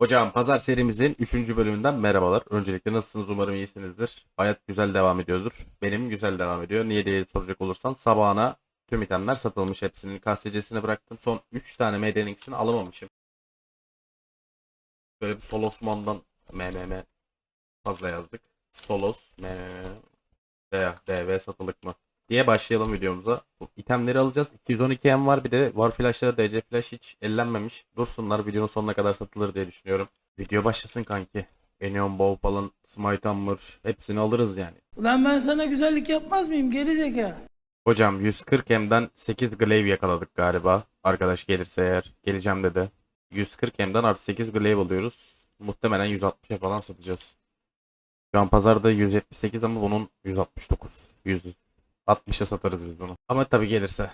Hocam pazar serimizin 3. bölümünden merhabalar. Öncelikle nasılsınız umarım iyisinizdir. Hayat güzel devam ediyordur. Benim güzel devam ediyor. Niye diye soracak olursan sabahına tüm itemler satılmış. Hepsinin KSC'sine bıraktım. Son 3 tane MD'ninkisini alamamışım. Böyle bir Sol Osman'dan MMM fazla yazdık. Solos MMM DV satılık mı? Diye başlayalım videomuza. Bu itemleri alacağız. 212 M var bir de var flashları DC flash hiç ellenmemiş. Dursunlar videonun sonuna kadar satılır diye düşünüyorum. Video başlasın kanki. Enion Bow falan, Smite Hammer hepsini alırız yani. Ulan ben sana güzellik yapmaz mıyım geri zeka? Hocam 140 M'den 8 Glaive yakaladık galiba. Arkadaş gelirse eğer geleceğim dedi. 140 M'den artı 8 Glaive alıyoruz. Muhtemelen 160'a falan satacağız. Şu an pazarda 178 ama bunun 169. 100. 60'a satarız biz bunu. Ama tabii gelirse.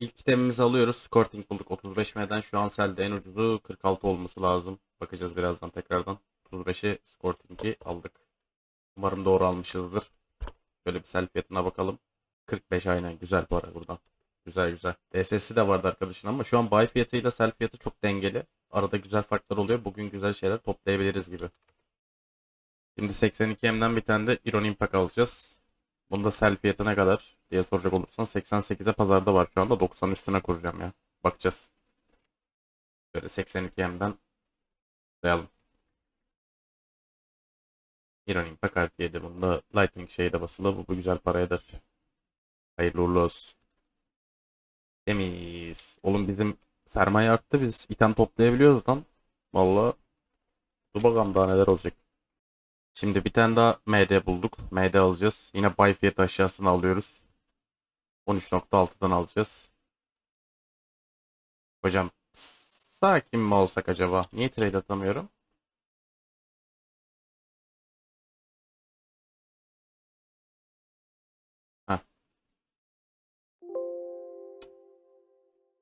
İlk itemimizi alıyoruz. Scorting bulduk 35 M'den. Şu an selde en ucuzu 46 olması lazım. Bakacağız birazdan tekrardan. 35'i Scorting'i aldık. Umarım doğru almışızdır. Şöyle bir sel fiyatına bakalım. 45 aynen güzel para buradan. Güzel güzel. DSS'i de vardı arkadaşın ama şu an buy fiyatıyla sell fiyatı çok dengeli. Arada güzel farklar oluyor. Bugün güzel şeyler toplayabiliriz gibi. Şimdi 82M'den bir tane de Iron Impact alacağız. Bunda sell fiyatı ne kadar diye soracak olursan 88'e pazarda var şu anda 90 üstüne kuracağım ya. Bakacağız. Böyle 82M'den sayalım. Iron Impact artı 7. Bunda Lightning şeyi de basılı. Bu, bu güzel para eder. Hayırlı uğurlu olsun. Temiz. Oğlum bizim sermaye arttı. Biz item toplayabiliyoruz lan. Valla. Dur bakalım daha neler olacak. Şimdi bir tane daha MD bulduk. MD alacağız. Yine buy fiyatı aşağısına alıyoruz. 13.6'dan alacağız. Hocam sakin mi olsak acaba? Niye trade atamıyorum? Heh.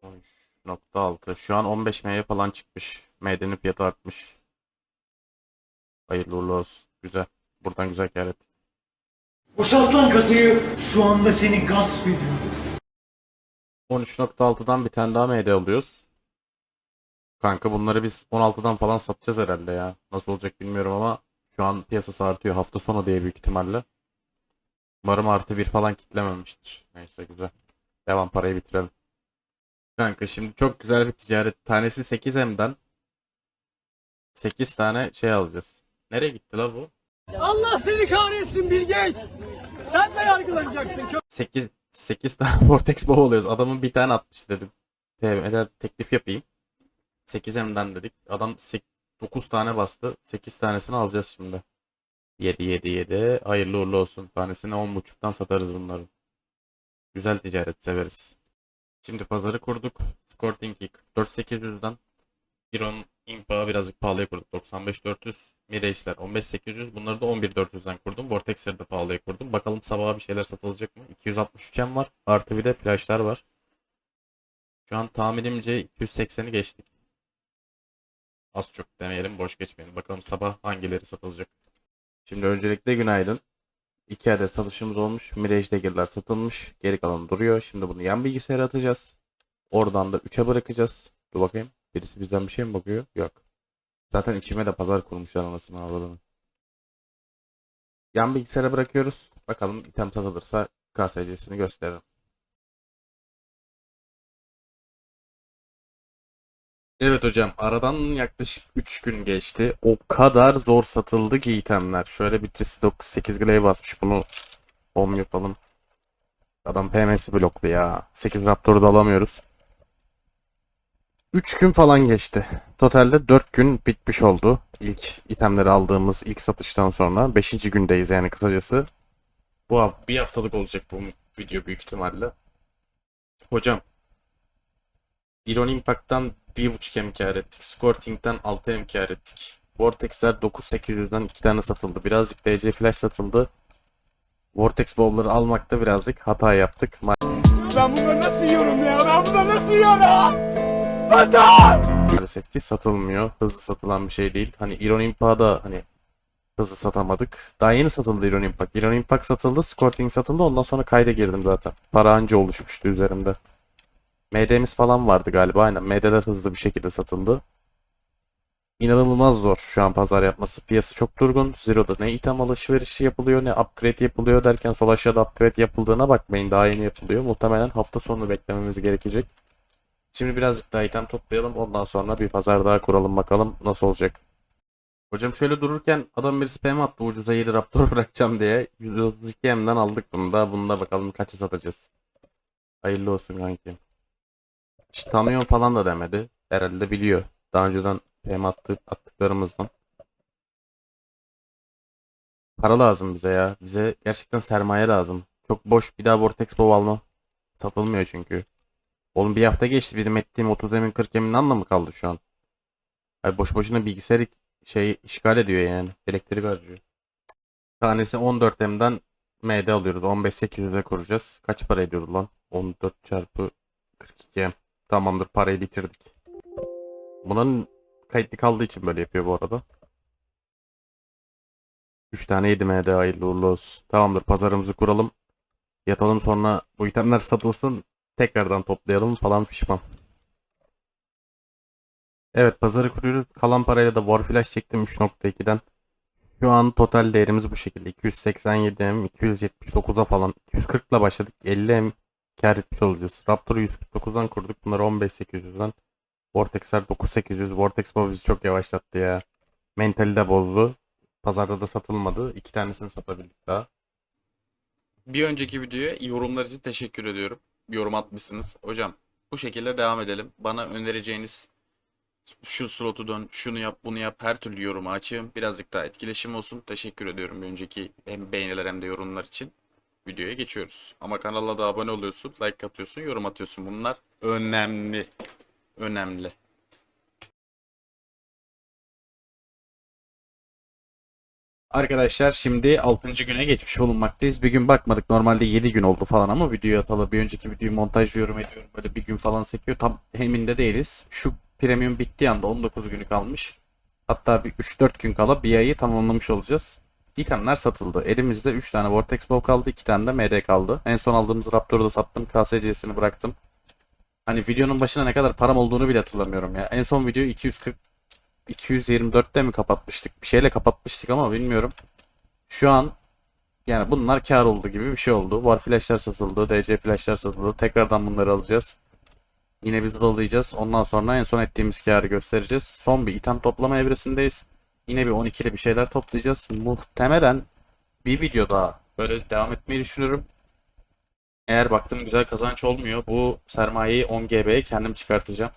13.6. Şu an 15 MY falan çıkmış. MD'nin fiyatı artmış. Hayırlı uğurlu olsun. Güzel. Buradan güzel kar ettik. Boşalt lan kasayı. Şu anda seni gasp ediyorum. 13.6'dan bir tane daha MD alıyoruz. Kanka bunları biz 16'dan falan satacağız herhalde ya. Nasıl olacak bilmiyorum ama şu an piyasası artıyor. Hafta sonu diye büyük ihtimalle. Umarım artı bir falan kitlememiştir. Neyse güzel. Devam parayı bitirelim. Kanka şimdi çok güzel bir ticaret. Tanesi 8M'den 8 tane şey alacağız. Nereye gitti la bu? Allah seni kahretsin Bill Gates. Sen de yargılanacaksın. Kö- 8 8 tane Vortex Bow alıyoruz. Adamın bir tane atmış dedim. TM'de teklif yapayım. 8M'den dedik. Adam 9 tane bastı. 8 tanesini alacağız şimdi. 7 7 7. Hayırlı uğurlu olsun. Tanesini 10.5'tan satarız bunları. Güzel ticaret severiz. Şimdi pazarı kurduk. Scorting'i 44800'den Iron Impact'ı birazcık pahalıya kurduk. 95400. Mirage'ler 15800. Bunları da 11400'den kurdum. Vortex'leri de pahalıya kurdum. Bakalım sabaha bir şeyler satılacak mı? 263 M var. Artı bir de flashlar var. Şu an tahminimce 280'i geçtik. Az çok demeyelim, boş geçmeyelim. Bakalım sabah hangileri satılacak. Şimdi öncelikle günaydın. 2 adet satışımız olmuş. Mirage Dagger'lar satılmış. Geri kalanı duruyor. Şimdi bunu yan bilgisayara atacağız. Oradan da 3'e bırakacağız. Dur bakayım. Birisi bizden bir şey mi bakıyor? Yok. Zaten içime de pazar kurmuşlar anasını avradını. Yan bilgisayara bırakıyoruz. Bakalım item satılırsa KSC'sini gösteririm. Evet hocam aradan yaklaşık 3 gün geçti. O kadar zor satıldı ki itemler. Şöyle bütçesi 8 glaive basmış. Bunu 10 yapalım. Adam PMS'i bloklu ya. 8 Raptor'u da alamıyoruz. 3 gün falan geçti. Totalde 4 gün bitmiş oldu. İlk itemleri aldığımız ilk satıştan sonra. 5. gündeyiz yani kısacası. Bu bir haftalık olacak bu video büyük ihtimalle. Hocam. Iron Impact'tan 1.5 M kar ettik. Scorting'den 6 M kar ettik. Vortex'ler 9800'den 2 tane satıldı. Birazcık DC Flash satıldı. Vortex Bowl'ları almakta birazcık hata yaptık. Ben bunları nasıl yiyorum ya? Ben bunları nasıl yiyorum? Vatan! Maalesef ki satılmıyor. Hızlı satılan bir şey değil. Hani Iron Impact'ı da hani hızlı satamadık. Daha yeni satıldı Iron Impact. Iron Impact satıldı, Scorting satıldı. Ondan sonra kayda girdim zaten. Para anca oluşmuştu üzerimde. MD'miz falan vardı galiba. Aynen. MD'ler hızlı bir şekilde satıldı. İnanılmaz zor şu an pazar yapması. Piyasa çok durgun. Zero'da ne item alışverişi yapılıyor ne upgrade yapılıyor derken sol aşağıda upgrade yapıldığına bakmayın. Daha yeni yapılıyor. Muhtemelen hafta sonu beklememiz gerekecek. Şimdi birazcık daha item toplayalım. Ondan sonra bir pazar daha kuralım bakalım nasıl olacak. Hocam şöyle dururken adam bir spam attı ucuza 7 Raptor bırakacağım diye. 132 M'den aldık bunu da. Bunu da bakalım kaça satacağız. Hayırlı olsun kanki. Hiç tanıyor falan da demedi. Herhalde biliyor. Daha önceden PM attı, attıklarımızdan. Para lazım bize ya. Bize gerçekten sermaye lazım. Çok boş bir daha Vortex Bow almam. Satılmıyor çünkü. Oğlum bir hafta geçti benim ettiğim 30 emin 40 emin anlamı kaldı şu an. Ay boş boşuna bilgisayarı şey işgal ediyor yani. Elektrik harcıyor. Tanesi 14M'den MD alıyoruz. 15800'e kuracağız. Kaç para ediyordu lan? 14 çarpı 42M. Tamamdır parayı bitirdik. Bunun kayıtlı kaldığı için böyle yapıyor bu arada. 3 tane 7 MD hayırlı uğurlu olsun. Tamamdır pazarımızı kuralım. Yatalım sonra bu itemler satılsın. Tekrardan toplayalım falan fişman. Evet pazarı kuruyoruz. Kalan parayla da War Flash çektim 3.2'den. Şu an total değerimiz bu şekilde. 287M, 279'a falan. 240 ile başladık. 50M kar etmiş olacağız. Raptor'u 149'dan kurduk. Bunları 15800'den. Vortex'ler 9800. Vortex bu bizi çok yavaşlattı ya. Mentali de bozdu. Pazarda da satılmadı. İki tanesini satabildik daha. Bir önceki videoya yorumlar için teşekkür ediyorum. Yorum atmışsınız. Hocam bu şekilde devam edelim. Bana önereceğiniz şu slotu dön, şunu yap, bunu yap. Her türlü yorumu açığım. Birazcık daha etkileşim olsun. Teşekkür ediyorum önceki hem beğeniler hem de yorumlar için. Videoya geçiyoruz. Ama kanala da abone oluyorsun, like atıyorsun, yorum atıyorsun. Bunlar önemli. Önemli. Arkadaşlar şimdi 6. güne geçmiş bulunmaktayız. Bir gün bakmadık. Normalde 7 gün oldu falan ama videoyu atalı. Bir önceki videoyu montajlıyorum ediyorum. Böyle bir gün falan sekiyor. Tam eminde değiliz. Şu premium bittiği anda 19 günü kalmış. Hatta bir 3-4 gün kala bir ayı tamamlamış olacağız. İtemler satıldı. Elimizde 3 tane Vortex Bow kaldı. 2 tane de MD kaldı. En son aldığımız Raptor'u da sattım. KSC'sini bıraktım. Hani videonun başına ne kadar param olduğunu bile hatırlamıyorum ya. En son videoyu 240 224'te mi kapatmıştık? Bir şeyle kapatmıştık ama bilmiyorum. Şu an yani bunlar kar oldu gibi bir şey oldu. War flashlar satıldı, DC flashlar satıldı. Tekrardan bunları alacağız. Yine biz dolayacağız. Ondan sonra en son ettiğimiz karı göstereceğiz. Son bir item toplama evresindeyiz. Yine bir 12'li bir şeyler toplayacağız. Muhtemelen bir video daha böyle devam etmeyi düşünürüm. Eğer baktım güzel kazanç olmuyor. Bu sermayeyi 10 GB'ye kendim çıkartacağım.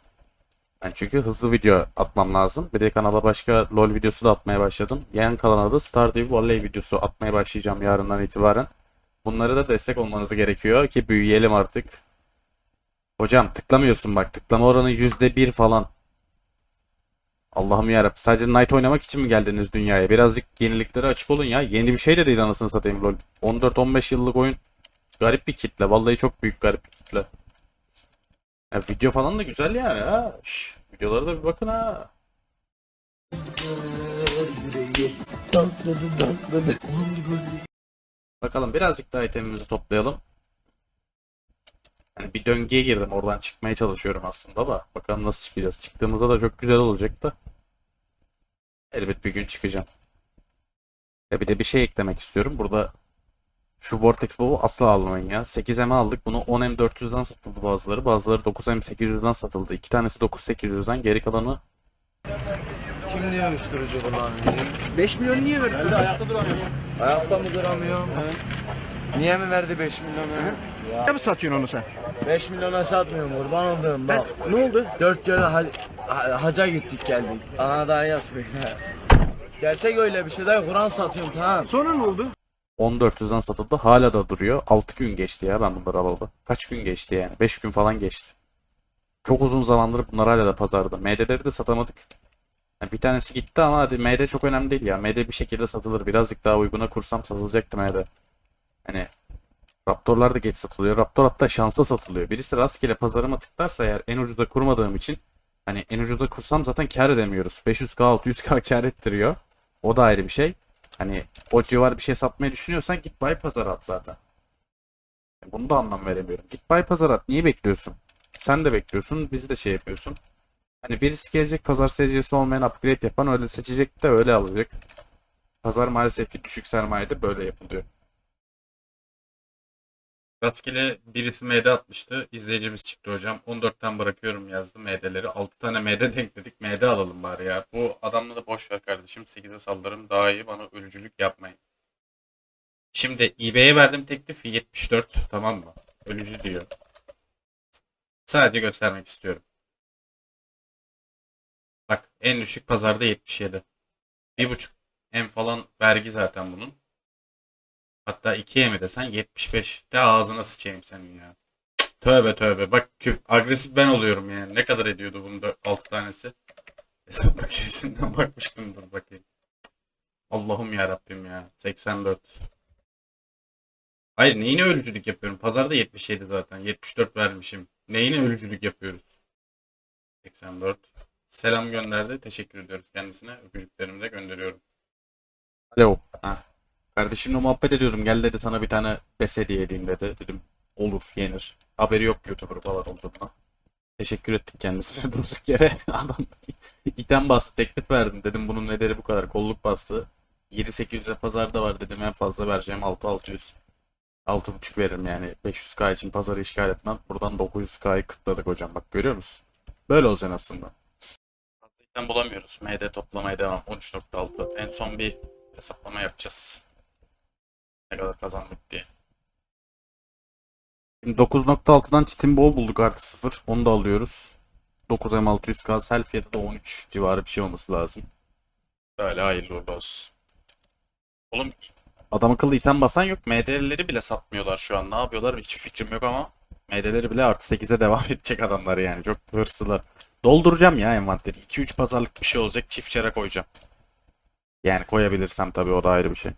Ben çünkü hızlı video atmam lazım. Bir de kanala başka LoL videosu da atmaya başladım. Yan kanala da Stardew Valley videosu atmaya başlayacağım yarından itibaren. Bunlara da destek olmanız gerekiyor ki büyüyelim artık. Hocam tıklamıyorsun bak. Tıklama oranı %1 falan. Allah'ım yarabbim. Sadece Knight oynamak için mi geldiniz dünyaya? Birazcık yeniliklere açık olun ya. Yeni bir şey de değil anasını satayım LoL. 14-15 yıllık oyun. Garip bir kitle. Vallahi çok büyük garip bir kitle. Ya video falan da güzel yani ha. Şş, videolara da bir bakın ha. Bakalım birazcık daha itemimizi toplayalım. Yani bir döngüye girdim. Oradan çıkmaya çalışıyorum aslında da. Bakalım nasıl çıkacağız. Çıktığımızda da çok güzel olacak da. Elbet bir gün çıkacağım. Ya bir de bir şey eklemek istiyorum. Burada şu Vortex Bow'u asla almayın ya. 8M aldık. Bunu 10M400'den satıldı bazıları. Bazıları 9M800'den satıldı. İki tanesi 9800'den. Geri kalanı Kim diye uyuşturucu kullanıyor? 5 milyon niye verdi sana? Ayakta duramıyorsun. Ayakta mı duramıyorum? Niye mi verdi 5 milyonu? Ne mi satıyorsun onu sen? 5 milyona satmıyorum kurban olduğum bak. Ne oldu? 4 kere ha- ha- haca gittik geldik. Ana daha yazmıyor. Gerçek öyle bir şey değil. Kur'an satıyorum tamam. Sonra ne oldu? 1400'den satıldı. Hala da duruyor. 6 gün geçti ya ben bunları alalı. Kaç gün geçti yani? 5 gün falan geçti. Çok uzun zamandır bunlar hala da pazarda. MD'leri de satamadık. Yani bir tanesi gitti ama hadi MD çok önemli değil ya. MD bir şekilde satılır. Birazcık daha uyguna kursam satılacaktı MD. Hani Raptorlar da geç satılıyor. Raptor hatta şansa satılıyor. Birisi rastgele pazarıma tıklarsa eğer en ucuza kurmadığım için hani en ucuza kursam zaten kar edemiyoruz. 500k 600k kar ettiriyor. O da ayrı bir şey. Hani o civar bir şey satmayı düşünüyorsan git bay pazara at zaten. Bunu da anlam veremiyorum. Git bay pazara at. Niye bekliyorsun? Sen de bekliyorsun. Bizi de şey yapıyorsun. Hani birisi gelecek pazar seyircisi olmayan upgrade yapan öyle seçecek de öyle alacak. Pazar maalesef ki düşük sermayede böyle yapılıyor. Rastgele birisi MD atmıştı. İzleyicimiz çıktı hocam. 14'ten bırakıyorum yazdı MD'leri. 6 tane MD denkledik. MD alalım bari ya. Bu adamla da boş ver kardeşim. 8'e sallarım daha iyi. Bana ölücülük yapmayın. Şimdi eBay'e verdiğim teklif 74 tamam mı? Ölücü diyor. Sadece göstermek istiyorum. Bak en düşük pazarda 77. 1.5 M falan vergi zaten bunun. Hatta 2'ye mi desen 75. De ağzına sıçayım senin ya. Tövbe tövbe. Bak kü- agresif ben oluyorum yani. Ne kadar ediyordu bunun 6 tanesi? Hesap makinesinden bakmıştım dur bakayım. Allah'ım ya Rabbim ya. 84. Hayır neyine ölücülük yapıyorum? Pazarda 77 zaten. 74 vermişim. Neyine ölücülük yapıyoruz? 84. Selam gönderdi. Teşekkür ediyoruz kendisine. Öpücüklerimi de gönderiyorum. Alo. Ha. Kardeşimle muhabbet ediyordum. Gel dedi sana bir tane bes hediye edeyim dedi. Dedim olur yenir. Haberi yok YouTuber falan olduğundan. Teşekkür ettik kendisine durduk yere. Adam item bastı teklif verdim. Dedim bunun nedeni bu kadar. Kolluk bastı. 7-800'e pazarda var dedim en fazla vereceğim 6-600. 6.5 veririm yani 500k için pazarı işgal etmem. Buradan 900k'yı kıtladık hocam bak görüyor musun? Böyle olacaksın aslında. Fazla bulamıyoruz. MD toplamaya devam. 13.6. En son bir hesaplama yapacağız. Ne kadar kazandık diye. Şimdi 9.6'dan çitin bol bulduk artı 0. Onu da alıyoruz. 9 M600K selfie'de de 13 civarı bir şey olması lazım. Böyle hayırlı uğurlu olsun. Oğlum adam akıllı item basan yok. MD'leri bile satmıyorlar şu an. Ne yapıyorlar hiçbir fikrim yok ama. MD'leri bile artı 8'e devam edecek adamlar yani. Çok hırslılar. Dolduracağım ya envanteri. 2-3 pazarlık bir şey olacak. Çift çara koyacağım. Yani koyabilirsem tabii o da ayrı bir şey.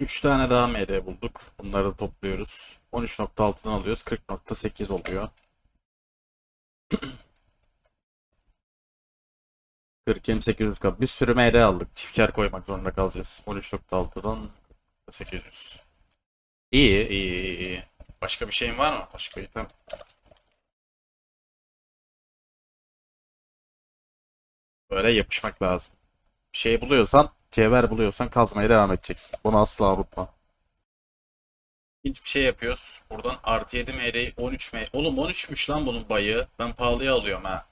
3 tane daha MD bulduk. Bunları da topluyoruz. 13.6'dan alıyoruz. 40.8 oluyor. 40 hem 800 kap. Bir sürü MD aldık. Çiftçer koymak zorunda kalacağız. 13.6'dan 800. İyi, iyi, iyi, iyi. Başka bir şeyin var mı? Başka item. Böyle yapışmak lazım. Bir şey buluyorsan, cevher buluyorsan kazmaya devam edeceksin. Bunu asla unutma. Hiçbir şey yapıyoruz. Buradan artı 7 MR'yi 13 M. Oğlum 13'müş lan bunun bayı. Ben pahalıya alıyorum ha.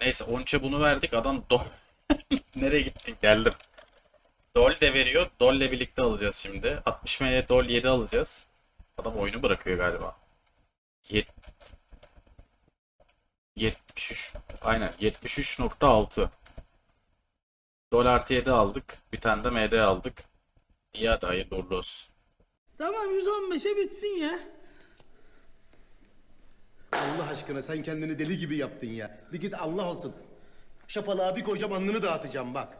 Neyse 13'e bunu verdik. Adam do Nereye gittin? Geldim. Dol de veriyor. Dol ile birlikte alacağız şimdi. 60 M'ye Dol 7 alacağız. Adam oyunu bırakıyor galiba. Yet 73. Aynen 73.6. Dol artı 7 aldık. Bir tane de MD aldık. İyi hadi hayırlı uğurlu olsun. Tamam 115'e bitsin ya. Allah aşkına sen kendini deli gibi yaptın ya. Bir git Allah olsun. Şapalığa bir koyacağım alnını dağıtacağım bak.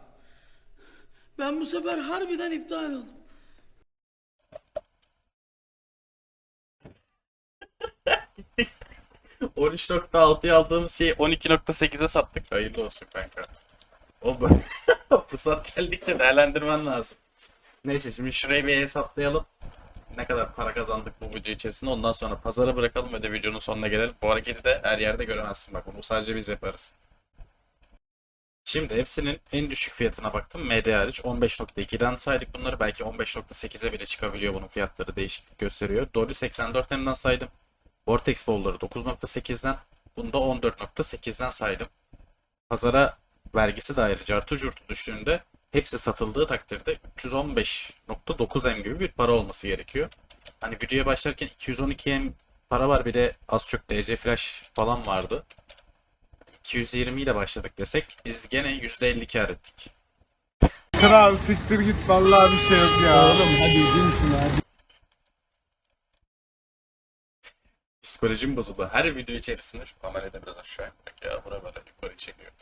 Ben bu sefer harbiden iptal oldum. 13.6'ya aldığımız şeyi 12.8'e sattık. Hayırlı olsun kanka. O bu. Fırsat geldikçe değerlendirmen lazım. Neyse şimdi şurayı bir hesaplayalım. Ne kadar para kazandık bu video içerisinde. Ondan sonra pazara bırakalım ve de videonun sonuna gelelim. Bu hareketi de her yerde göremezsin bak. Bunu sadece biz yaparız. Şimdi hepsinin en düşük fiyatına baktım. MD hariç 15.2'den saydık bunları. Belki 15.8'e bile çıkabiliyor bunun fiyatları değişiklik gösteriyor. Dolly 84 M'den saydım. Vortex Bowl'ları 9.8'den. Bunu da 14.8'den saydım. Pazara vergisi de ayrıca artı curtu düştüğünde hepsi satıldığı takdirde 315.9 M gibi bir para olması gerekiyor. Hani videoya başlarken 212 M para var bir de az çok DC Flash falan vardı. 220 ile başladık desek biz gene %50 kar ettik. Kral siktir git vallahi bir şey yok ya. Oğlum Psikolojim bozuldu. Her video içerisinde şu kamerayı da biraz aşağı bırak ya. Bura böyle yukarı çekiyor.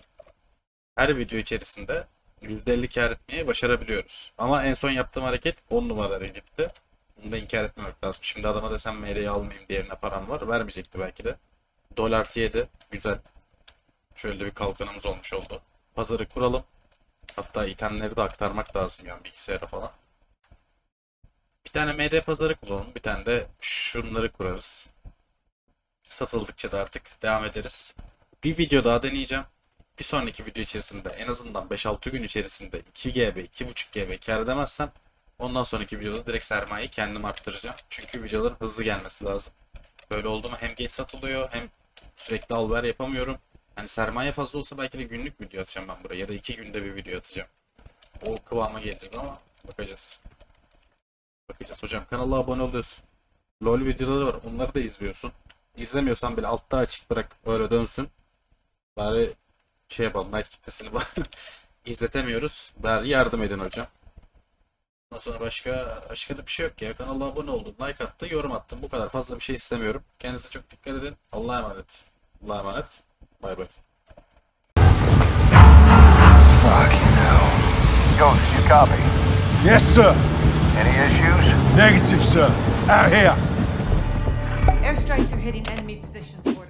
Her video içerisinde %50 kar etmeyi başarabiliyoruz. Ama en son yaptığım hareket 10 numaralara gitti. Bunu da inkar etmemek lazım. Şimdi adama desem MR'yi almayayım diğerine param var. Vermeyecekti belki de. Dolar T'ye güzel. Şöyle bir kalkanımız olmuş oldu. Pazarı kuralım. Hatta itemleri de aktarmak lazım yani bilgisayara falan. Bir tane MD pazarı kuralım. Bir tane de şunları kurarız. Satıldıkça da artık devam ederiz. Bir video daha deneyeceğim. Bir sonraki video içerisinde en azından 5-6 gün içerisinde 2 GB, 2.5 GB kar edemezsem ondan sonraki videoda direkt sermayeyi kendim arttıracağım. Çünkü videoların hızlı gelmesi lazım. Böyle oldu mu hem geç satılıyor hem sürekli al ver yapamıyorum. Hani sermaye fazla olsa belki de günlük video atacağım ben buraya ya da 2 günde bir video atacağım. O kıvama geleceğiz ama bakacağız. Bakacağız hocam kanala abone oluyorsun. LoL videoları var onları da izliyorsun. İzlemiyorsan bile altta açık bırak öyle dönsün. Bari şey yapalım like kitlesini izletemiyoruz. Bari yardım edin hocam. Ondan sonra başka başka da bir şey yok ya. Kanala abone oldun, like attı, yorum attın. Bu kadar fazla bir şey istemiyorum. Kendinize çok dikkat edin. Allah'a emanet. Allah'a emanet. Bay bay. Ghost, you copy? Yes sir. Any issues? Negative sir. Out here. Airstrikes are hitting enemy positions.